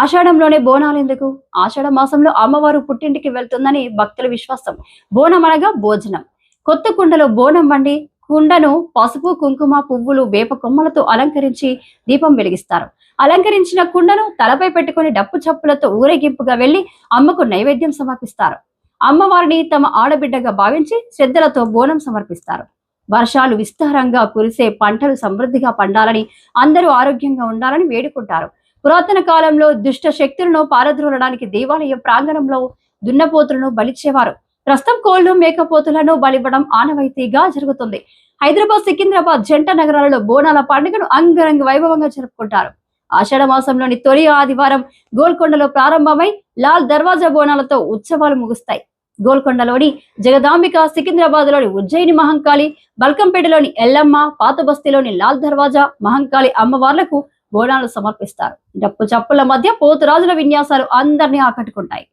ఆషాఢంలోనే బోనాలు ఎందుకు? ఆషాఢ మాసంలో అమ్మవారు పుట్టింటికి వెళ్తుందని భక్తుల విశ్వాసం. బోనం అనగా భోజనం. కొత్త కుండలో బోనం వండి కుండను పసుపు కుంకుమ పువ్వులు వేప కొమ్మలతో అలంకరించి దీపం వెలిగిస్తారు. అలంకరించిన కుండను తలపై పెట్టుకుని డప్పు చప్పులతో ఊరేగింపుగా వెళ్ళి అమ్మకు నైవేద్యం సమర్పిస్తారు. అమ్మవారిని తమ ఆడబిడ్డగా భావించి శ్రద్ధలతో బోనం సమర్పిస్తారు. వర్షాలు విస్తారంగా కురిసే పంటలు సమృద్ధిగా పండాలని అందరూ ఆరోగ్యంగా ఉండాలని వేడుకుంటారు. పురాతన కాలంలో దుష్ట శక్తులను పారద్రోలడానికి దేవాలయ ప్రాంగణంలో దున్నపోతులను బలిచ్చేవారు. ప్రస్తుతం కోళ్ళు మేకపోతులను బలివ్వడం ఆనవాయితీగా జరుగుతుంది. హైదరాబాద్ సికింద్రాబాద్ జంట నగరాలలో బోనాల పండుగను అంగరంగ వైభవంగా జరుపుకుంటారు. ఆషాఢ మాసంలోని తొలి ఆదివారం గోల్కొండలో ప్రారంభమై లాల్ దర్వాజా బోనాలతో ఉత్సవాలు ముగుస్తాయి. గోల్కొండలోని జగదాంబిక సికింద్రాబాద్లోని ఉజ్జయిని మహంకాళి బల్కంపేటలోని ఎల్లమ్మ పాత బస్తీలోని లాల్ దర్వాజా మహంకాళి అమ్మవార్లకు బోనాలు సమర్పిస్తారు. డప్పు చప్పుల మధ్య పోతురాజుల విన్యాసాలు అందరినీ ఆకట్టుకుంటాయి.